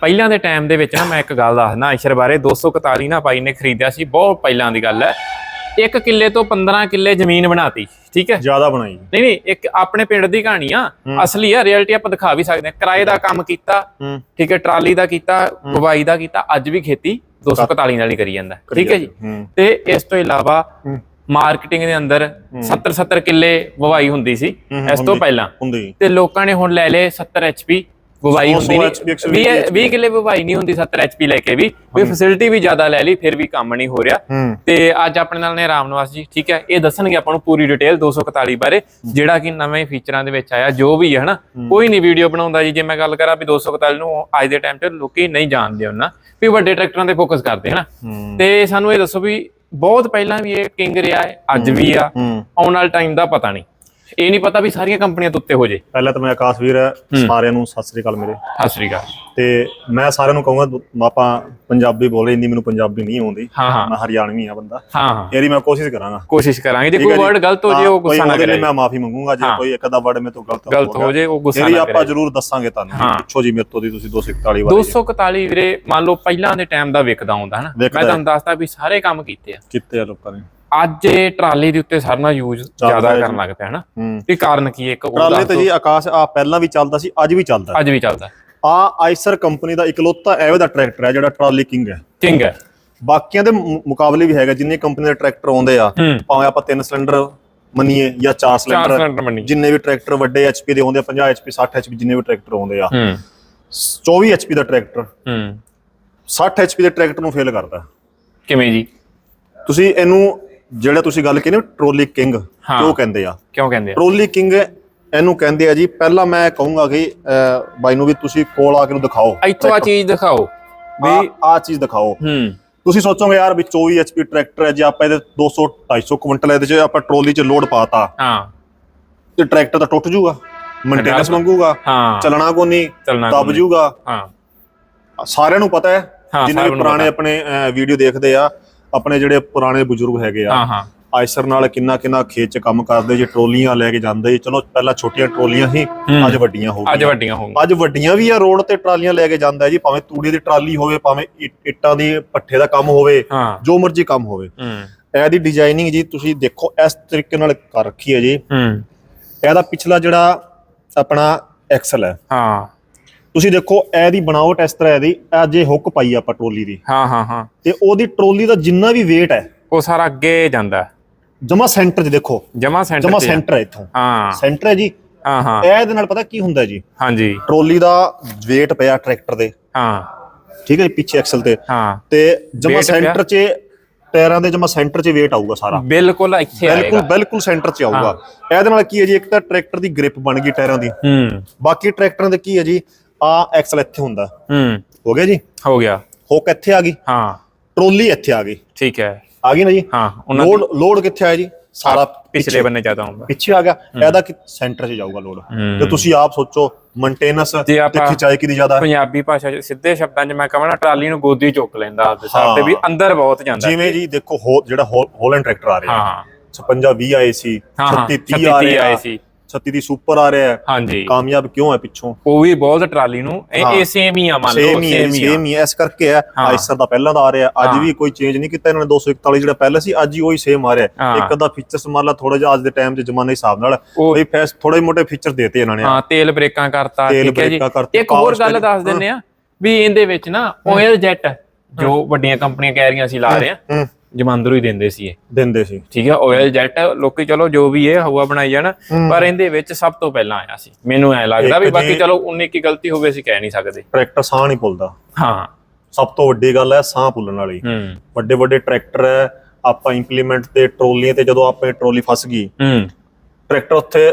ਪਹਿਲਾਂ ਦੇ ਟਾਈਮ ਦੇ ਵਿੱਚ ਨਾ ਮੈਂ ਇੱਕ ਗੱਲ ਦੱਸਦਾ ਆਇਸ਼ਰ ਬਾਰੇ 241 ਨਾ ਬਾਈ ਨੇ ਖਰੀਦਿਆ ਸੀ ਬਹੁਤ ਪਹਿਲਾਂ ਦੀ ਗੱਲ ਹੈ। ਇੱਕ ਕਿੱਲੇ ਤੋਂ 15 ਕਿੱਲੇ ਜ਼ਮੀਨ ਬਣਾਤੀ ਠੀਕ ਹੈ? ਜ਼ਿਆਦਾ ਬਣਾਈ। ਨਹੀਂ ਨਹੀਂ ਇੱਕ ਆਪਣੇ ਪਿੰਡ ਦੀ ਕਹਾਣੀ ਆ ਅਸਲੀ ਆ ਰਿਐਲਿਟੀ ਆਪਾਂ ਦਿਖਾ ਵੀ ਸਕਦੇ ਆ ਕਿਰਾਏ ਦਾ ਕੰਮ ਕੀਤਾ ਠੀਕ ਹੈ ਟਰਾਲੀ ਦਾ ਕੀਤਾ ਬਵਾਈ ਦਾ ਕੀਤਾ ਅੱਜ ਵੀ ਖੇਤੀ 241 ਨਾਲ ਹੀ ਕਰੀ ਜਾਂਦਾ ਠੀਕ ਹੈ ਜੀ? ਤੇ ਇਸ ਤੋਂ ਇਲਾਵਾ ਮਾਰਕੀਟਿੰਗ ਦੇ ਅੰਦਰ 70 70 ਕਿੱਲੇ ਬਵਾਈ ਹੁੰਦੀ ਸੀ ਇਸ ਤੋਂ। ਪਹਿਲਾਂ। ਤੇ ਲੋਕਾਂ ਨੇ ਹੁਣ ਲੈ ਲਏ 70 HP ਬਵਾਈ ਸੌ- ਹੁੰਦੀ ਨਹੀਂ HP, 120 20 20 ਕਿੱਲੇ ਬਵਾਈ ਨਹੀਂ ਹੁੰਦੀ 70 HP ਲੈ ਕੇ ਵੀ। ਕੋਈ ਫੈਸਿਲਿਟੀ ਵੀ ਜ਼ਿਆਦਾ ਲੈ ਲਈ ਫਿਰ ਵੀ ਕੰਮ ਨਹੀਂ ਹੋ ਰਿਹਾ। ਤੇ ਅੱਜ ਆਪਣੇ ਨਾਲ ਨੇ ਰਾਮ ਨਿਵਾਸ ਜੀ ਠੀਕ ਹੈ? ਇਹ ਦੱਸਣਗੇ ਆਪਾਂ ਨੂੰ ਪੂਰੀ ਡਿਟੇਲ 241 ਬਾਰੇ ਜਿਹੜਾ ਕਿ ਨਵੇਂ ਫੀਚਰਾਂ ਦੇ ਵਿੱਚ ਆਇਆ ਜੋ ਵੀ ਹੈ ਹਨਾ? ਕੋਈ ਨਹੀਂ ਵੀਡੀਓ ਬਣਾਉਂਦਾ ਜੀ ਜੇ ਮੈਂ ਗੱਲ ਕਰਾਂ ਵੀ 241 ਨੂੰ ਅੱਜ ਦੇ ਟਾਈਮ 'ਚ ਲੋਕੀ ਨਹੀਂ ਜਾਣਦੇ ਉਹਨਾਂ ਵੀ ਵੱਡੇ ਟਰੈਕਟਰਾਂ ਤੇ ਫੋਕਸ ਕਰਦੇ ਹਨਾ? ਤੇ ਸਾਨੂੰ ਇਹ ਦੱਸੋ ਵੀ ਬਹੁਤ ਪਹਿਲਾਂ ਵੀ ਇਹ ਕਿੰਗ ਰਿਹਾ ਹੈ ਅੱਜ ਵੀ ਆ ਆਉਣ ਵਾਲੇ ਟਾਈਮ ਦਾ ਪਤਾ ਨਹੀਂ ਇਹ ਨਹੀਂ ਪਤਾ ਵੀ ਸਾਰੀਆਂ ਕੰਪਨੀਆਂ ਤੋਂ ਉੱਤੇ ਹੋ ਜੇ। ਪਹਿਲਾਂ ਤਾਂ ਮੈਂ ਆਕਾਸ਼ ਵੀਰ ਹੈ ਸਾਰਿਆਂ ਨੂੰ ਸਤਿ ਸ੍ਰੀ ਅਕਾਲ ਮੇਰੇ। ਸਤਿ ਸ਼੍ਰੀ ਅਕਾਲ। ਤੇ ਮੈਂ ਸਾਰਿਆਂ ਨੂੰ ਕਹੂੰਗਾ ਦ- ਆਪਾਂ ਪੰਜਾਬੀ ਬੋਲੇ ਇੰਨੀ ਮੈਨੂੰ ਪੰਜਾਬੀ ਨਹੀਂ ਆਉਂਦੀ। ਮੈਂ ਹਰਿਆਣਵੀ ਆ ਬੰਦਾ। ਹਾਂ ਇਹਦੀ ਮੈਂ ਕੋਸ਼ਿਸ਼ ਕਰਾਂਗਾ। ਕੋਸ਼ਿਸ਼ ਕਰਾਂਗੇ। ਜੇ ਕੋਈ? ਵਰਡ ਗਲਤ ਹੋ ਜੇ ਉਹ ਗੁੱਸਾ ਨਾ ਕਰੇ। ਮੈਂ ਮਾਫੀ ਮੰਗੂੰਗਾ ਜੇ। ਕੋਈ ਇੱਕ ਅੱਧਾ ਵਰਡ ਮੇਰੇ ਤੋਂ ਗਲਤ ਗਲਤ ਹੋ ਜੇ ਉਹ ਗੁੱਸਾ ਨਾ ਆਪਾਂ ਕਰੇ। ਜ਼ਰੂਰ ਦੱਸਾਂਗੇ ਤੁਹਾਨੂੰ। ਪੁੱਛੋ ਜੀ ਮੇਰੇ ਤੋਂ ਦੀ ਤੁਸੀਂ 241 ਵਾਲੀ 241 ਵੀਰੇ ਮੰਨ ਲਓ ਪਹਿਲਾਂ ਦੇ ਟਾਈਮ ਦਾ ਵਿਕਦਾ ਹੁੰਦਾ ਹਨਾ? ਮੈਂ ਤੁਹਾਨੂੰ ਦੱਸਦਾ ਵੀ ਸਾਰੇ ਕੰਮ ਕੀਤੇ ਆ। ਕਿੱਤੇ ਆ ਲੋਕਾਂ ਨੇ। ਅੱਜ ਇਹ ਟਰਾਲੀ ਦੇ ਉੱਤੇ ਸਾਰਾ ਯੂਜ਼ ਜ਼ਿਆਦਾ ਕਰਨ ਲੱਗ ਪਿਆ ਹਨਾ? ਹੂੰ। ਵੀ ਕਾਰਨ ਕੀ ਹੈ? ਇੱਕ ਟਰਾਲੇ ਤੇ। ਜੀ ਆਕਾਸ਼ ਆ ਪਹਿਲਾਂ ਵੀ ਚੱਲਦਾ ਸੀ ਅੱਜ ਵੀ ਚੱਲਦਾ ਅੱਜ ਵੀ ਚੱਲਦਾ ਆ ਆਈਸਰ ਕੰਪਨੀ ਦਾ ਇਕਲੌਤਾ ਐਵੇਂ ਦਾ ਟਰੈਕਟਰ ਹੈ ਜਿਹੜਾ ਟਰਾਲੀ ਕਿੰਗ ਹੈ। ਕਿੰਗ ਹੈ। ਬਾਕੀਆਂ ਦੇ ਮੁਕਾਬਲੇ ਵੀ ਹੈਗਾ ਜਿੰਨੇ ਕੰਪਨੀ ਦੇ ਟਰੈਕਟਰ ਆਉਂਦੇ ਆ ਭਾਵੇਂ ਆਪਾਂ ਤਿੰਨ ਸਿਲੰਡਰ ਮੰਨੀਏ ਜਾਂ ਚਾਰ ਸਿਲੰਡਰ ਜਿੰਨੇ ਵੀ ਟਰੈਕਟਰ ਵੱਡੇ ਐਚਪੀ ਦੇ ਆਉਂਦੇ ਆ 50 ਐਚਪੀ 60 ਐਚਪੀ ਜਿੰਨੇ ਵੀ ਟਰੈਕਟਰ ਆਉਂਦੇ ਆ ਹੂੰ। 24 ਐਚਪੀ ਦਾ ਟਰੈਕਟਰ ਹੂੰ। 60 ਐਚਪੀ ਦੇ ਟਰੈਕਟਰ ਨੂੰ ਫੇਲ ਕਰਦਾ। ਕਿਵੇਂ ਜੀ? ਤੁਸੀਂ ਇਹਨੂੰ ਜਿਹੜਾ ਤੁਸੀਂ ਗੱਲ ਨਾ ਟਰੋਲੀ ਕਿੰਗ। ਕਿਉਂ ਕਹਿੰਦੇ ਆ? ਕਿਉਂ ਕਹਿੰਦੇ ਆ? ਟਰੋਲੀ ਕਿੰਗ ਇਹਨੂੰ ਕਹਿੰਦੇ ਆ ਜੀ ਪਹਿਲਾਂ ਮੈਂ ਕਹੂੰਗਾ ਕਿ ਬਾਈ ਨੂੰ ਵੀ ਤੁਸੀਂ ਕੋਲ ਆ ਕੇ ਨੂੰ ਦਿਖਾਓ। ਇੱਥੋਂ ਆ ਚੀਜ਼ ਦਿਖਾਓ। ਵੀ ਆ ਚੀਜ਼ ਦਿਖਾਓ। ਹੂੰ। ਤੁਸੀਂ ਸੋਚੋਗੇ ਯਾਰ ਵੀ 24 ਐਚਪੀ ਟਰੈਕਟਰ ਹੈ ਜੇ ਆਪਾਂ ਇਹਦੇ 200 250 ਕੁਇੰਟਲ ਇਹਦੇ ਚ ਆਪਾਂ ਟਰੋਲੀ ਚ ਲੋਡ ਪਾਤਾ ਹਾਂ। ਤੇ ਟਰੈਕਟਰ ਤਾਂ ਟੁੱਟ ਜਾਊਗਾ ਮੇਨਟੇਨੈਂਸ ਮੰਗੂਗਾ ਹਾਂ। ਚੱਲਣਾ ਕੋ ਨਹੀਂ ਦਬ। ਜਾਊਗਾ। ਹਾਂ। ਸਾਰਿਆਂ ਨੂੰ ਪਤਾ ਹੈ ਹਾਂ, ਜਿਨ੍ਹਾਂ ਸਾਰਿਆਂ ਵੀ ਨੂੰ ਪੁਰਾਣੇ। ਆਪਣੇ ਵੀਡੀਓ ਦੇਖਦੇ ਆ ਆਪਣੇ ਜਿਹੜੇ ਪੁਰਾਣੇ ਬਜ਼ੁਰਗ ਹੈਗੇ ਆ ਹਾਂ ਹਾਂ। ਆਇਸਰ ਨਾਲ ਕਿੰਨਾ ਕਿੰਨਾ ਖੇਤ ਚ ਕੰਮ ਕਰਦੇ ਜੇ ਟਰੋਲੀਆਂ ਲੈ ਕੇ ਜਾਂਦੇ। ਚਲੋ ਪਹਿਲਾਂ ਛੋਟੀਆਂ ਟਰੋਲੀਆਂ ਸੀ ਹੂੰ। ਅੱਜ ਵੱਡੀਆਂ ਹੋ ਅੱਜ ਗਈਆਂ। ਵੱਡੀਆਂ ਹੋਣਗੀਆਂ ਅੱਜ ਵੱਡੀਆਂ ਵੀ ਆ ਰੋਡ ਤੇ ਟਰਾਲੀਆਂ ਲੈ ਕੇ ਜਾਂਦਾ ਜੀ ਭਾਵੇਂ ਤੂੜੀ ਦੀ ਟਰਾਲੀ ਹੋਵੇ ਭਾਵੇਂ ਇੱਟ- ਦੀ ਪੱਠੇ ਦਾ ਕੰਮ ਹੋਵੇ ਹਾਂ। ਜੋ ਮਰਜ਼ੀ ਕੰਮ ਹੋਵੇ। ਹੂੰ। ਇਹਦੀ ਡਿਜ਼ਾਈਨਿੰਗ ਜੀ ਤੁਸੀਂ ਦੇਖੋ ਇਸ ਤਰੀਕੇ ਨਾਲ ਕਰ ਰੱਖੀ ਹੈ ਜੀ। ਹੂੰ। ਇਹਦਾ ਪਿਛਲਾ ਜਿਹੜਾ ਆਪਣਾ ਐਕਸਲ ਹੈ। ਹਾਂ। ਤੁਸੀਂ ਦੇਖੋ ਇਹਦੀ ਬਣਾਵਟ ਇਸ ਤਰ੍ਹਾਂ ਇਹਦੀ ਇਹ ਜੇ ਹੁੱਕ ਪਾਈ ਆ ਆਪਾਂ ਟਰੋਲੀ ਦੀ। ਹਾਂ ਹਾਂ ਹਾਂ। ਤੇ ਉਹਦੀ ਟਰੋਲੀ ਦਾ ਜਿੰਨਾ ਵੀ weight ਹੈ ਉਹ ਸਾਰਾ ਅੱਗੇ ਜਾਂਦਾ। ਜਮਾ ਸੈਂਟਰ 'ਚ ਦੇਖੋ। ਜਮਾ ਸੈਂਟਰ ਜਮਾ ਆ। ਸੈਂਟਰ ਹੈ ਇੱਥੋਂ। ਹਾਂ। ਸੈਂਟਰ ਹੈ ਜੀ। ਹਾਂ ਹਾਂ। ਇਹ ਇਹਦੇ ਨਾਲ ਪਤਾ ਕੀ ਹੁੰਦਾ ਜੀ? ਹਾਂਜੀ। ਟਰੋਲੀ ਦਾ weight ਪਿਆ ਟਰੈਕਟਰ ਦੇ। ਹਾਂ। ਠੀਕ ਹੈ ਜੀ ਪਿੱਛੇ ਐਕਸਲ ਤੇ। ਹਾਂ। ਤੇ ਜਮਾ। ਸੈਂਟਰ 'ਚ ਟਾਇਰਾਂ ਦੇ ਜਮਾ ਸੈਂਟਰ 'ਚ weight ਆਊਗਾ ਸਾਰਾ। ਬਿਲਕੁਲ ਇੱਥੇ ਬਿਲਕੁਲ ਆਏਗਾ। ਬਿਲਕੁਲ ਸੈਂਟਰ 'ਚ ਆਊਗਾ। ਇਹਦੇ ਨਾਲ ਕੀ ਹੈ ਜੀ ਇੱਕ ਤਾਂ ਟਰੈਕਟਰ ਦੀ ਗ੍ਰਿਪ ਬਣ ਗਈ ਟਾਇਰਾਂ ਦੀ। ਹੂੰ। ਬਾਕੀ ਟਰੈਕਟਰਾਂ ਦੇ ਕੀ ਹੈ ਜੀ ਆ ਐਕਸਲ ਇੱਥੇ ਹੁੰਦਾ। ਹੂੰ। ਹੋ ਗਿਆ ਜੀ? ਹੋ ਗਿਆ। ਹੁੱਕ ਇੱਥੇ ਆ ਗਈ। ਹਾਂ। ਟਰੋਲੀ ਇੱਥੇ ਆ ਗਈ। ਠੀਕ ਹੈ। ਆ ਗਈ ਨਾ ਜੀ? ਹਾਂ ਉਹਨਾਂ ਲੋਡ ਲੋਡ ਕਿੱਥੇ ਆਇਆ ਜੀ? ਸਾਰਾ ਪਿਛਲੇ ਬੰਨੇ ਜ਼ਿਆਦਾ ਹੁੰਦਾ। ਪਿੱਛੇ ਆ ਗਿਆ। ਇਹਦਾ ਕਿ ਸੈਂਟਰ 'ਚ ਜਾਊਗਾ ਲੋਡ। ਤੇ ਤੁਸੀਂ ਆਪ ਸੋਚੋ ਮੇਨਟੇਨੈਂਸ ਤੇ ਖਿਚਾਈ ਕਿਦੀ ਜ਼ਿਆਦਾ? ਪੰਜਾਬੀ ਭਾਸ਼ਾ ਚ ਸਿੱਧੇ ਸ਼ਬਦਾਂ 'ਚ ਮੈਂ ਕਹਾਂ ਨਾ ਟਰਾਲੀ ਨੂੰ ਗੋਦੀ ਚੁੱਕ ਲੈਂਦਾ ਆਪਦੇ ਸਾਹ ਤੇ। ਵੀ ਅੰਦਰ ਬਹੁਤ ਜਾਂਦਾ। ਜਿਵੇਂ ਜੀ ਦੇਖੋ ਜਿਹੜਾ ਹੋਲੈਂਡ ਟਰੈਕਟਰ ਆ ਰਿਹਾ। ਹਾਂ। 56 20 ਆਏ ਸੀ ਹਾਂ 36 30 36 ਆ ਤੀਹ ਰਹੇ। ਆਏ ਸੀ। 36 ਦੀ ਸੁਪਰ ਆ ਰਿਹਾ ਹੈ। ਹਾਂਜੀ। ਕਾਮਯਾਬ ਕਿਉਂ ਹੈ ਪਿੱਛੋਂ? ਉਹ ਵੀ ਬਹੁਤ ਟਰਾਲੀ ਨੂੰ। ਇਹ ਸੇਮ ਹੀ ਆ ਮੰਨ ਲਓ ਸੇਮ ਹੀ ਸੇਮ ਹੀ ਹੈ ਇਸ ਕਰਕੇ ਹੈ। ਆਈਸਰ ਦਾ ਪਹਿਲਾਂ ਦਾ ਆ ਰਿਹਾ ਅੱਜ। ਵੀ ਕੋਈ ਚੇਂਜ ਨਹੀਂ ਕੀਤਾ ਇਹਨਾਂ ਨੇ। 241 ਜਿਹੜਾ ਪਹਿਲਾਂ ਸੀ ਅੱਜ ਹੀ ਉਹੀ ਸੇਮ ਆ ਰਿਹਾ ਹਾਂ। ਇੱਕ ਅੱਧਾ ਫੀਚਰਸ ਮੰਨ ਲਾ ਥੋੜਾ ਜਿਹਾ ਅੱਜ ਦੇ ਟਾਈਮ 'ਚ ਜ਼ਮਾਨੇ ਦੇ ਹਿਸਾਬ ਨਾਲ। ਉਹ- ਕੋਈ ਫੈਸ ਥੋੜੇ ਮੋਟੇ ਫੀਚਰ ਦੇਤੇ ਇਹਨਾਂ ਨੇ। ਹਾਂ ਤੇਲ ਬ੍ਰੇਕਾਂ ਕਰਤਾ ਤੇਲ ਠੀਕ ਹੈ ਜੀ। ਬ੍ਰੇਕਾਂ ਕਰਤੀ, ਇੱਕ ਹੋਰ power ਗੱਲ steering, ਦੱਸ ਦਿੰਨੇ ਆ ਵੀ ਇਹਦੇ ਵਿੱਚ ਨਾ ਆਇਲ ਜੈਟ ਜੋ ਵੱਡੀਆਂ ਕੰਪਨੀਆਂ ਕਹਿ ਰਹੀਆਂ ਸੀ ਲਾ ਰਹੇ ਆ ਹੂੰ। ਜਮਾਂਦਰੂ ਹੀ ਦਿੰਦੇ ਸੀ ਇਹ। ਦਿੰਦੇ ਸੀ। ਠੀਕ ਹੈ ਆਇਲ ਜੈਟ ਲੋਕੀ ਚਲੋ ਜੋ ਵੀ ਹੈ ਹਵਾ ਬਣਾਈ ਜਾਣ ਪਰ ਇਹਦੇ ਵਿੱਚ ਸਭ ਤੋਂ ਪਹਿਲਾਂ ਆਇਆ ਸੀ। ਮੈਨੂੰ ਐ ਲੱਗਦਾ ਵੀ ਬਾਕੀ ਚਲੋ ਉਨੀ ਕੀ ਗਲਤੀ ਹੋਵੇ ਅਸੀਂ ਕਹਿ ਨਹੀਂ ਸਕਦੇ। ਟਰੈਕਟਰ ਸਾਹ ਨਹੀਂ ਪੁੱਲਦਾ। ਹਾਂ। ਸਭ ਤੋਂ ਵੱਡੀ ਗੱਲ ਹੈ ਸਾਹ ਪੁੱਲਣ ਵਾਲੀ। ਵੱਡੇ ਵੱਡੇ ਟਰੈਕਟਰ ਹੈ ਆਪਾਂ ਇੰਪਲੀਮੈਂਟ ਤੇ ਟਰੋਲੀਆਂ ਤੇ ਜਦੋਂ ਆਪਣੇ ਟਰੋਲੀ ਫਸ ਗਈ ਟਰੈਕਟਰ ਉੱਥੇ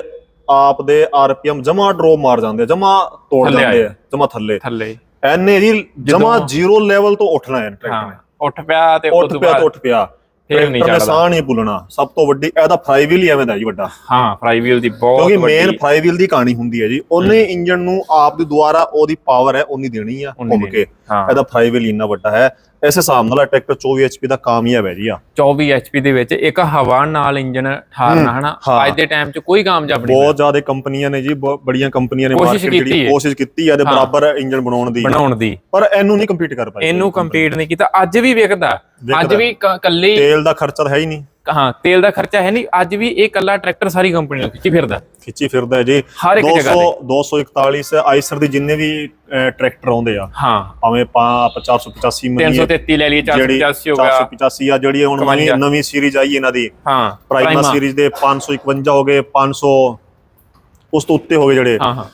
ਆਪ ਦੇ ਆਰਪੀਐਮ ਜਮਾ ਡਰੋਪ ਮਾਰ ਜਾਂਦੇ ਜਮਾ ਤੋੜ ਜਾਂਦੇ। ਆ ਜਮਾ ਥੱਲੇ। ਥੱਲੇ। ਐਨੇ ਜੀ ਜਮਾ ਜ਼ੀਰੋ ਲੈਵਲ ਤੋਂ ਉੱਠਣਾ ਹੈ ਟਰੈਕਟਰ ਨੇ ਉੱਠ ਪਿਆ ਤੇ ਉੱਠ ਪਿਆ ਤਾਂ ਉੱਠ ਪਿਆ। ਫੇਰ ਨਹੀਂ ਚੱਲਦਾ। ਸਾਹ ਨਹੀਂ ਪੁੱਲਣਾ ਸਭ ਤੋਂ ਵੱਡੀ ਇਹਦਾ ਫਰਾਈ ਵੀਲ ਹੀ ਐਵੇਂ ਦਾ ਜੀ ਵੱਡਾ। ਹਾਂ ਫਰਾਈ ਵੀਲ ਦੀ ਬਹੁਤ ਕਿਉਂਕਿ ਮੇਨ ਫਰਾਈ ਵੀਲ ਦੀ ਕਹਾਣੀ ਹੁੰਦੀ ਹੈ ਜੀ। ਉਹਨੇ ਇੰਜਨ ਨੂੰ ਆਪ ਦੀ ਦੁਆਰਾ ਉਹਦੀ ਪਾਵਰ ਹੈ ਉਨੀ ਦੇਣੀ ਆ ਘੁੰਮ। ਕੇ। ਇਹਦਾ ਫਲਾਈਵੀਲ ਇੰਨਾ ਵੱਡਾ ਹੈ। ਇਸ ਹਿਸਾਬ ਨਾਲ ਟਰੈਕਟਰ 24 HP ਦਾ ਕਾਮਯਾਬ ਹੈ ਜੀ ਆ। 24 HP ਦੇ ਵਿੱਚ ਇੱਕ ਹਵਾ ਨਾਲ ਇੰਜਨ ਠਾਰਨਾ ਹਨਾ। ਅੱਜ ਦੇ ਟਾਈਮ 'ਚ ਕੋਈ ਕਾਮਯਾਬ ਨਹੀਂ ਬਹੁਤ ਜ਼ਿਆਦਾ ਕੰਪਨੀਆਂ ਨੇ ਜੀ ਬੜੀਆਂ ਕੰਪਨੀਆਂ ਨੇ ਮਾਰਕੀਟ ਜਿਹੜੀ। ਕੋਸ਼ਿਸ਼ ਕੀਤੀ ਹੈ। ਦੇ ਬਰਾਬਰ ਇੰਜਨ ਬਣਾਉਣ ਦੀ। ਬਣਾਉਣ ਦੀ। ਪਰ ਇਹਨੂੰ ਨਹੀਂ ਕੰਪੀਟ ਕਰ ਪਾਈ ਇਹਨੂੰ ਕੰਪੀਟ ਨਹੀਂ ਕੀਤਾ। ਅੱਜ ਵੀ ਵਿਕਦਾ ਅੱਜ ਵੀ ਕੱਲੀ ਤੇਲ ਦਾ ਖਰਚਾ ਹੈ ਹੀ ਨਹੀਂ। ਹਾਂ ਤੇਲ ਦਾ ਖਰਚਾ ਹੈ ਨਹੀਂ ਅੱਜ ਵੀ ਇਹ ਕੱਲਾ ਟਰੈਕਟਰ ਸਾਰੀ ਕੰਪਨੀ ਨੂੰ ਖਿੱਚੀ ਫਿਰਦਾ। ਖਿੱਚੀ ਫਿਰਦਾ ਹੈ ਜੀ। ਹਰ ਇੱਕ 200 ਜਗ੍ਹਾ ਤੇ। 241 ਆਈਸਰ ਦੇ ਜਿੰਨੇ ਵੀ ਟਰੈਕਟਰ ਆਉਂਦੇ ਆ ਹਾਂ। ਭਾਵੇਂ ਪਾ 485 ਮੰਨੀਏ 333 ਲੈ ਲਈ 485 ਹੋ ਗਿਆ। 485 ਆ ਜਿਹੜੀ ਹੁਣ ਨਵੀਂ 52 ਨਵੀਂ ਸੀਰੀਜ਼ ਆਈ ਇਹਨਾਂ ਦੀ ਹਾਂ ਪ੍ਰਾਈਮਾ। ਸੀਰੀਜ਼ ਦੇ 551 ਹੋ ਗਏ 500 ਉਸ ਤੋਂ ਉੱਤੇ ਹੋ ਗਏ ਜਿਹੜੇ। ਹਾਂ ਹਾਂ।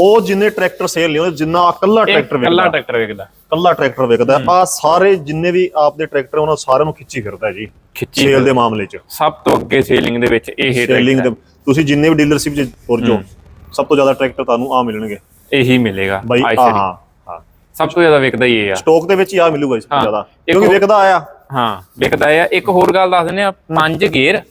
ਉਹ ਜਿੰਨੇ ਟਰੈਕਟਰ ਸੇਲ ਨਹੀਂ ਹੁੰਦੇ ਜਿੰਨਾ ਇਕੱਲਾ ਟਰੈਕਟਰ ਵਿਕਦਾ। ਇਕੱਲਾ ਟਰੈਕਟਰ ਵਿਕਦਾ ਆ ਸਾਰੇ ਜਿੰਨੇ ਵੀ ਆਪਦੇ ਟਰੈਕਟਰ ਉਹਨਾਂ ਸਾਰਿਆਂ ਨੂੰ ਖਿੱਚੀ ਫਿਰਦਾ ਜੀ। ਖਿੱਚੀ ਸੇਲ ਦੇ ਮਾਮਲੇ 'ਚ। ਸਭ ਤੋਂ ਅੱਗੇ ਸੇਲਿੰਗ ਦੇ ਵਿੱਚ ਇਹ ਸੇਲਿੰਗ ਦੇ ਤੁਸੀਂ ਜਿੰਨੇ ਵੀ ਡੀਲਰਸ਼ਿਪ 'ਚ ਤੁਰ ਜਾਓ ਸਭ ਤੋਂ ਜ਼ਿਆਦਾ ਟਰੈਕਟਰ ਤੁਹਾਨੂੰ ਆ ਮਿਲਣਗੇ। ਇਹੀ ਮਿਲੇਗਾ ਬਾਈ। ਹਾਂ ਹਾਂ। ਸਭ ਤੋਂ ਜ਼ਿਆਦਾ ਵਿਕਦਾ ਹੀ ਇਹ ਆ। ਸਟਾਕ ਦੇ ਵਿੱਚ ਹੀ ਆ ਮਿਲੂਗਾ ਇਸ ਤੋਂ। ਜ਼ਿਆਦਾ। ਕਿਉਂਕਿ ਵਿਕਦਾ ਆਇਆ। ਹਾਂ ਵਿਕਦਾ ਆ ਇੱਕ ਹੋਰ ਗੱਲ ਦੱਸ ਦਿੰਦੇ ਆ ਪੰਜ ਗੇਅਰ।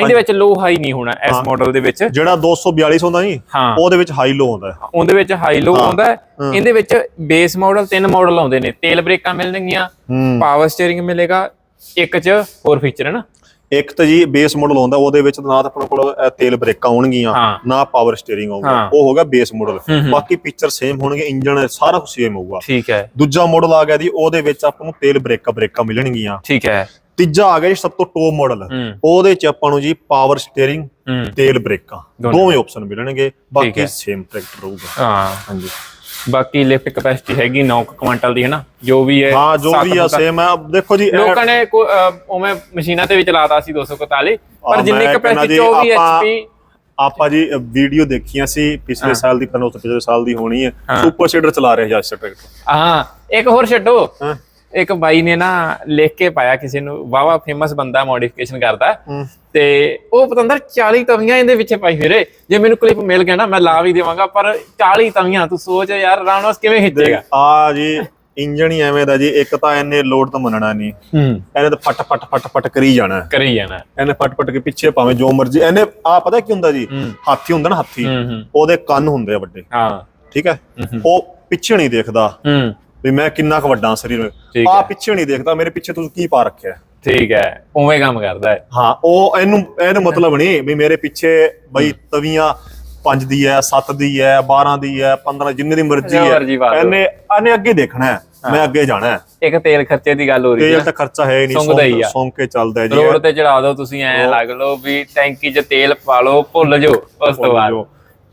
ਇਹਦੇ ਵਿੱਚ ਲੋ ਹਾਈ ਨਹੀਂ ਹੋਣਾ ਇਸ ਮਾਡਲ ਦੇ ਵਿੱਚ। ਜਿਹੜਾ 242 ਹੁੰਦਾ ਨਹੀਂ ਉਹਦੇ ਵਿੱਚ ਹਾਈ ਲੋ ਹੁੰਦਾ। ਹੈ ਉਹਦੇ ਵਿੱਚ ਹਾਈ ਲੋ ਆਉਂਦਾ ਹੈ। ਇਹਦੇ ਵਿੱਚ ਬੇਸ ਮਾਡਲ ਤਿੰਨ ਮਾਡਲ ਆਉਂਦੇ ਨੇ। ਤੇਲ ਬ੍ਰੇਕਾਂ ਮਿਲਣਗੀਆਂ ਪਾਵਰ ਸਟੀਅਰਿੰਗ ਮਿਲੇਗਾ ਇੱਕ ਚ ਹੋਰ ਫੀਚਰ ਹੈ ਨਾ। ਇੱਕ ਤਾਂ ਜੀ ਬੇਸ ਮਾਡਲ ਆਉਂਦਾ ਉਹਦੇ ਵਿੱਚ ਨਾ ਤਾਂ ਆਪਣੇ ਕੋਲ ਤੇਲ ਬ੍ਰੇਕਾਂ ਆਉਣਗੀਆਂ। ਨਾ ਪਾਵਰ ਹੋਊਗਾ। ਹਾਂ। ਉਹ ਹੋਗਾ ਬੇਸ ਮਾਡਲ। ਬਾਕੀ ਫੀਚਰ ਸੇਮ ਹੋਣਗੇ ਇੰਜਨ ਸਾਰਾ ਕੁਝ ਸੇਮ ਹੋਊਗਾ। ਠੀਕ ਹੈ। ਦੂਜਾ ਮਾਡਲ ਆ ਗਿਆ ਜੀ ਉਹਦੇ ਵਿੱਚ ਆਪਾਂ ਨੂੰ ਤੇਲ ਬ੍ਰੇਕਾਂ ਬ੍ਰੇਕਾਂ ਮਿਲਣਗੀਆਂ। ਠੀਕ ਹੈ। ਤੀਜਾ ਆ ਗਿਆ ਜੀ ਸਭ ਤੋਂ ਟੌਪ ਮਾਡਲ ਉਹਦੇ ਚ ਆਪਾਂ ਨੂੰ ਜੀ ਪਾਵਰ ਹੂੰ। ਤੇਲ ਬ੍ਰੇਕਾਂ। ਦੋਵੇਂ ਆਪਸ਼ਨ ਮਿਲਣਗੇ। ਬਾਕੀ ਸੇਮ ਟਰੈਕਟਰ ਰਹੂਗਾ। ਹਾਂ। ਹਾਂਜੀ। ਬਾਕੀ ਲਿਫਟ ਕਪੈਸਿਟੀ ਹੈਗੀ 9 ਕੁਇੰਟਲ ਦੀ ਹੈ ਨਾ ਜੋ ਵੀ ਹੈ ਹਾਂ ਜੋ ਵੀ ਆ ਸੇਮ ਹੈ ਦੇਖੋ ਜੀ ਲੋਕਾਂ ਨੇ ਉਵੇਂ ਮਸ਼ੀਨਾਂ ਤੇ ਵੀ ਚਲਾਤਾ ਸੀ 241 ਪਰ ਜਿੰਨੀ ਕਪੈਸਿਟੀ ਜੀ 24 ਆਪਾਂ- ਐਚਪੀ ਆਪਾਂ ਜੀ ਵੀਡੀਓ ਦੇਖੀਆਂ ਸੀ ਪਿਛਲੇ। ਸਾਲ ਦੀ ਪਹਿਲਾਂ ਉਸ ਤੋਂ ਪਿਛਲੇ ਸਾਲ ਦੀ ਹੋਣੀ ਹੈ। ਸੁਪਰ ਸੀਡਰ ਚਲਾ ਰਿਹਾ ਜੱਸ ਟਰੈਕਟਰ। ਹਾਂ ਇੱਕ ਹੋਰ ਛੱਡੋ। ਹਾਂ। ਇੱਕ ਬਾਈ ਨੇ ਨਾ ਲਿਖ ਕੇ ਪਾਇਆ ਕਿਸੇ ਨੂੰ ਵਾਵਾ ਫੇਮਸ ਬੰਦਾ ਮੋਡੀਫਿਕੇਸ਼ਨ ਕਰਦਾ। ਤੇ ਉਹ ਪਤੰਦਰ 40 ਤਵੀਆਂ ਇਹਦੇ ਪਿੱਛੇ ਪਾਈ ਫਿਰੇ। ਜੇ ਮੈਨੂੰ ਕਲਿੱਪ ਮਿਲ ਗਿਆ ਨਾ ਮੈਂ ਲਾ ਵੀ ਦੇਵਾਂਗਾ ਪਰ 40 ਤਵੀਆਂ ਤੂੰ ਸੋਚ ਯਾਰ ਰਾਣੋਸ ਕਿਵੇਂ ਖਿੱਚੇਗਾ? ਆ ਜੀ ਇੰਜਣ ਹੀ ਐਵੇਂ ਦਾ ਜੀ ਇੱਕ ਤਾਂ ਇਹਨੇ ਲੋਡ ਤਾਂ ਮੰਨਣਾ ਨਹੀਂ। ਹੂੰ। ਇਹਨੇ ਤਾਂ ਫਟ ਫਟ ਫਟ ਫਟ ਕਰੀ ਜਾਣਾ। ਕਰੀ ਜਾਣਾ। ਇਹਨੇ ਫਟ ਫਟ ਕੇ ਪਿੱਛੇ ਭਾਵੇਂ ਜੋ ਮਰਜ਼ੀ ਇਹਨੇ ਆ ਪਤਾ ਕੀ ਹੁੰਦਾ ਜੀ? ਹਾਥੀ ਹੁੰਦਾ ਨਾ ਹਾਥੀ ਉਹਦੇ ਕੰਨ ਹੁੰਦੇ ਆ ਵੱਡੇ। ਹਾਂ। ਠੀਕ ਹੈ ਹੂੰ। ਉਹ ਪਿੱਛੇ ਨਹੀਂ ਦੇਖਦਾ। ਹੂੰ। ਵੀ ਮੈਂ ਕਿੰਨਾ ਕੁ ਵੱਡਾ ਸਰੀਰ ਠੀਕ ਆ ਹੈ। ਪਿੱਛੇ ਨਹੀਂ ਦੇਖਦਾ ਮੇਰੇ ਪਿੱਛੇ ਤੁਸੀਂ ਕੀ ਪਾ ਰੱਖਿਆ? ਠੀਕ ਹੈ ਉਵੇਂ ਕੰਮ ਕਰਦਾ ਹੈ। ਹਾਂ ਉਹ ਇਹਨੂੰ ਇਹਦਾ ਮਤਲਬ ਨਹੀਂ ਵੀ ਮੇਰੇ ਪਿੱਛੇ ਬਈ ਤਵੀਆਂ 5 ਦੀ ਹੈ 7 ਦੀ ਹੈ 12 ਦੀ ਹੈ 15 ਜਿੰਨੇ ਦੀ ਮਰਜ਼ੀ ਜੋ ਹੈ। ਮਰਜ਼ੀ ਪਾ ਦਿਓ। ਇਹਨੇ ਇਹਨੇ ਅੱਗੇ ਦੇਖਣਾ ਹੈ ਮੈਂ ਅੱਗੇ ਜਾਣਾ ਹੈ। ਇੱਕ ਤੇਲ ਖਰਚੇ ਦੀ ਗੱਲ ਹੋ ਰਹੀ ਤੇਲ ਹੈ ਤਾਂ ਖਰਚਾ ਹੈ ਹੀ ਨਹੀਂ ਸੁੰਘਦਾ ਹੀ ਆ। ਸੌਂ ਕੇ ਚੱਲਦਾ ਹੈ ਜੀ। ਰੋਡ ਤੇ ਚੜਾ ਦਿਓ ਤੁਸੀਂ ਐ ਲੱਗ ਲਓ ਵੀ ਟੈਂਕੀ 'ਚ ਤੇਲ ਪਾ ਲਓ ਭੁੱਲ ਜਾਓ ਉਸ ਤੋਂ ਬਾਅਦ।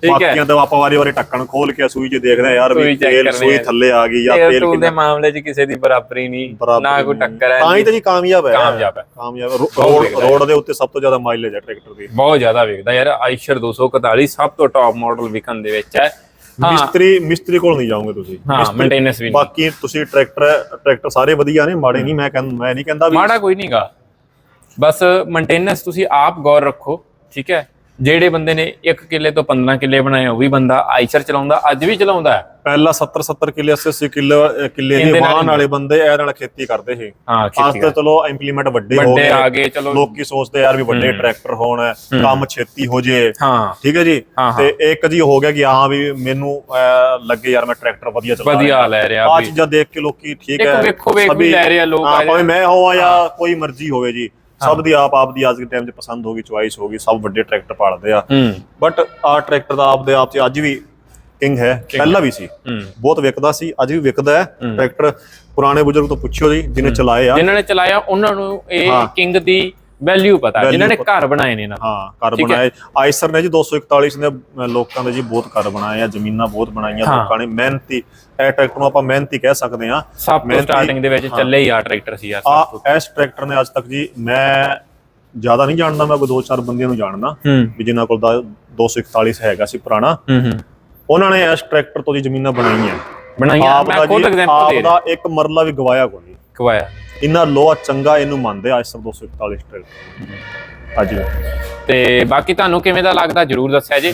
ਠੀਕ ਹੈ। ਬਾਕੀਆਂ ਤਾਂ ਆਪਾਂ ਵਾਰੀ ਵਾਰੀ ਢੱਕਣ ਖੋਲ ਕੇ ਸੂਈ 'ਚ ਦੇਖਦੇ ਯਾਰ ਸੂਈ ਵੀ check ਤੇਲ ਕਰਨੀ ਸੂਈ ਹੈ। ਥੱਲੇ ਆ ਗਈ ਜਾਂ ਤੇਲ ਤੇਲ ਦੇ ਕਿੰਨਾ? ਮਾਮਲੇ 'ਚ ਕਿਸੇ ਦੀ ਬਰਾਬਰੀ ਨਹੀਂ ਬਰਾਬਰ ਨਾ ਕੋਈ ਨਹੀਂ। ਟੱਕਰ ਹੈ ਤਾਂ ਹੀ ਤਾਂ ਜੀ ਕਾਮਯਾਬ ਹੈ। ਕਾਮਯਾਬ ਹੈ। ਕਾਮਯਾਬ। ਰੋ- ਰੋਡ ਦੇ ਉੱਤੇ ਸਭ ਤੋਂ ਜ਼ਿਆਦਾ ਮਾਈਲੇਜ ਹੈ ਟਰੈਕਟਰ ਦੀ। ਬਹੁਤ ਜ਼ਿਆਦਾ ਵਿਕਦਾ ਯਾਰ ਆਇਸ਼ਰ 241 ਸਭ ਤੋਂ ਟੌਪ ਮਾਡਲ ਵਿਕਣ ਦੇ ਵਿੱਚ ਹੈ। ਹਾਂ। ਮਿਸਤਰੀ ਮਿਸਤਰੀ ਕੋਲ ਨਹੀਂ ਜਾਓਗੇ ਤੁਸੀਂ। ਹਾਂ ਮਿਸਤਰੀ- ਮੇਨਟੇਨੈਂਸ ਵੀ ਨਹੀਂ। ਬਾਕੀ ਤੁਸੀਂ ਟਰੈਕਟਰ ਟਰੈਕਟਰ ਸਾਰੇ ਵਧੀਆ ਨੇ ਮਾੜੇ ਨਹੀਂ ਮੈਂ ਕਹਿੰਦਾ ਮੈਂ ਨਹੀਂ ਕਹਿੰਦਾ ਵੀ ਮਾੜਾ ਕੋਈ ਨਹੀਂਗਾ ਬਸ ਮੇਨਟੇਨੈਂਸ ਤੁਸੀਂ ਆਪ ਗੌਰ ਰੱਖੋ ਠੀਕ ਹੈ? ਜਿਹੜੇ ਬੰਦੇ ਨੇ 1 ਕਿੱਲੇ ਤੋਂ 15 ਕਿੱਲੇ ਬਣਾਏ ਉਹ ਵੀ ਬੰਦਾ ਆਇਸ਼ਰ ਚਲਾਉਂਦਾ ਅੱਜ ਵੀ ਚਲਾਉਂਦਾ ਹੈ। ਪਹਿਲਾਂ 70 70 ਕਿੱਲੇ 80 80 ਕਿੱਲੇ ਕਿੱਲੇ ਦੇ ਵਾਹਨ ਵਾਲੇ ਬੰਦੇ ਇਹ ਨਾਲ ਖੇਤੀ ਕਰਦੇ ਸੀ। ਹਾਂ ਅੱਜ ਖੇਤੀ ਤਾਂ ਚਲੋ ਇੰਪਲੀਮੈਂਟ ਵੱਡੇ ਹੋ ਗਏ। ਆ ਗਏ ਚਲੋ। ਲੋਕੀ ਸੋਚਦੇ ਯਾਰ ਵੀ ਵੱਡੇ ਟਰੈਕਟਰ ਹੋਣ ਕੰਮ ਛੇਤੀ ਹੋ ਜੇ। ਹਾਂ। ਠੀਕ ਹੈ ਜੀ? ਤੇ ਇੱਕ ਜੀ ਹੋ ਗਿਆ ਕਿ ਹਾਂ ਵੀ ਮੈਨੂੰ ਲੱਗੇ ਯਾਰ ਮੈਂ ਟਰੈਕਟਰ ਵਧੀਆ ਚਲਾ ਵਧੀਆ ਲੈ ਰਿਹਾ ਆ ਚੀਜ਼ਾਂ ਦੇਖ ਕੇ ਲੋਕੀ ਠੀਕ ਹੈ। ਵੇਖੋ ਵੇਖ ਵੀ ਲੈ ਰਹੇ ਲੋਕ ਆ ਭਾਵੇਂ ਮੈਂ ਹੋਵਾਂ ਜਾਂ ਕੋਈ ਮਰਜ਼ੀ ਹੋਵੇ ਜੀ। ਸਭ ਦੀ ਆਪ ਆਪ ਦੀ ਅੱਜ ਦੇ ਟਾਈਮ 'ਚ ਪਸੰਦ ਹੋਗੀ ਚੁਆਇਸ ਹੋਗੀ ਸਭ ਵੱਡੇ ਟਰੈਕਟਰ ਪਾਲਦੇ ਆ। ਬਟ ਆ ਟਰੈਕਟਰ ਦਾ ਆਪਦੇ ਆਪ 'ਚ ਅੱਜ ਵੀ ਕਿੰਗ ਹੈ ਪਹਿਲਾਂ ਵੀ ਸੀ। ਬਹੁਤ ਵਿਕਦਾ ਸੀ ਅੱਜ ਵੀ ਵਿਕਦਾ ਹੈ। ਟਰੈਕਟਰ ਪੁਰਾਣੇ ਬਜ਼ੁਰਗ ਤੋਂ ਪੁੱਛਿਓ ਜੀ ਜਿਹਨੇ ਚਲਾਏ ਆ। ਜਿਨ੍ਹਾਂ ਨੇ ਚਲਾਇਆ ਉਹਨਾਂ ਨੂੰ ਇਹ। ਕਿੰਗ ਦੀ ਵੈਲਿਊ ਪਤਾ ਜਿਨ੍ਹਾਂ ਨੇ। ਘਰ ਬਣਾਏ ਨੇ ਨਾ। ਹਾਂ ਘਰ। ਬਣਾਏ। ਆਇਸਰ ਨੇ ਜੀ 241 ਨੇ ਲੋਕਾਂ ਦੇ ਜੀ ਬਹੁਤ ਘਰ ਬਣਾਏ ਆ ਜ਼ਮੀਨਾਂ ਬਹੁਤ ਬਣਾਈਆਂ। ਲੋਕਾਂ ਨੇ ਮਿਹਨਤੀ ਇਹ ਟਰੈਕਟਰ ਨੂੰ ਆਪਾਂ ਮਿਹਨਤੀ ਕਹਿ ਸਕਦੇ ਆ ਸਭ ਤੋਂ ਸਟਾਰਟਿੰਗ ਦੇ ਵਿੱਚ ਚੱਲੇ ਹੀ ਆ ਟਰੈਕਟਰ ਸੀ ਆ ਇਸ ਟਰੈਕਟਰ ਨੇ ਅੱਜ ਤੱਕ ਜੀ ਮੈਂ ਜ਼ਿਆਦਾ ਨਹੀਂ ਜਾਣਦਾ ਮੈਂ ਕੋਈ ਦੋ ਚਾਰ ਬੰਦਿਆਂ ਨੂੰ ਜਾਣਦਾ ਵੀ ਜਿਨ੍ਹਾਂ ਕੋਲ ਦਾ 241 ਹੈਗਾ ਸੀ ਪੁਰਾਣਾ। ਉਹਨਾਂ ਨੇ ਇਸ ਟਰੈਕਟਰ ਤੋਂ ਜੀ ਜ਼ਮੀਨਾਂ ਬਣਾਈਆਂ। ਬਣਾਈਆਂ। ਆਪ ਮੈਂ ਦਾ ਆਪ ਇੱਕ ਮਰਲਾ ਵੀ ਗਵਾਇਆ ਕੋਈ। ਨਹੀਂ ਕਵਾਇਆ ਇੰਨਾ ਲੋਹਾ ਚੰਗਾ ਇਹਨੂੰ ਮੰਨਦੇ ਆ ਆਇਸਰ 241 ਟਰੈਕਟਰ ਹਾਂਜੀ। ਤੇ ਬਾਕੀ ਤੁਹਾਨੂੰ ਕਿਵੇਂ ਦਾ ਲੱਗਦਾ ਜਰੂਰ ਦੱਸਿਆ ਜੀ।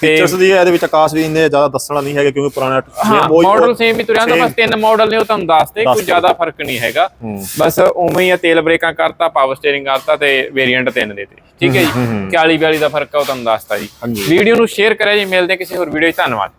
ਤੇ ਫੀਚਰਸ ਦੀ ਇਹਦੇ ਵਿੱਚ ਆਕਾਸ਼ ਵੀ ਇੰਨੇ ਜ਼ਿਆਦਾ ਦੱਸਣਾ ਨਹੀਂ ਹੈਗਾ ਕਿਉਂਕਿ ਪੁਰਾਣਾ ਮਾਡਲ ਸੇਮ ਹੀ ਤੁਰਿਆ ਹੁੰਦਾ same। ਬਸ ਤਿੰਨ ਮਾਡਲ ਨੇ ਉਹ ਤੁਹਾਨੂੰ ਦੱਸਦੇ ਕੋਈ ਜ਼ਿਆਦਾ ਫ਼ਰਕ ਨਹੀਂ ਹੈਗਾ। ਬਸ ਉਵੇਂ ਹੀ ਆ ਤੇਲ ਬ੍ਰੇਕਾਂ ਕਰਤਾ ਪਾਵਰ ਸਟੀਅਰਿੰਗ ਕਰਤਾ ਤੇ ਵੇਰੀਐਂਟ ਤਿੰਨ ਦੇ ਤੇ। ਠੀਕ ਹੈ ਜੀ। 40 42 ਦਾ ਫ਼ਰਕ ਆ ਉਹ ਤੁਹਾਨੂੰ ਦੱਸਤਾ ਜੀ। ਵੀਡੀਓ ਨੂੰ ਸ਼ੇਅਰ ਕਰਿਆ ਜੀ ਮਿਲਦੇ ਕਿਸੇ ਹੋਰ ਵੀਡੀਓ 'ਚ। ਧੰਨਵਾਦ।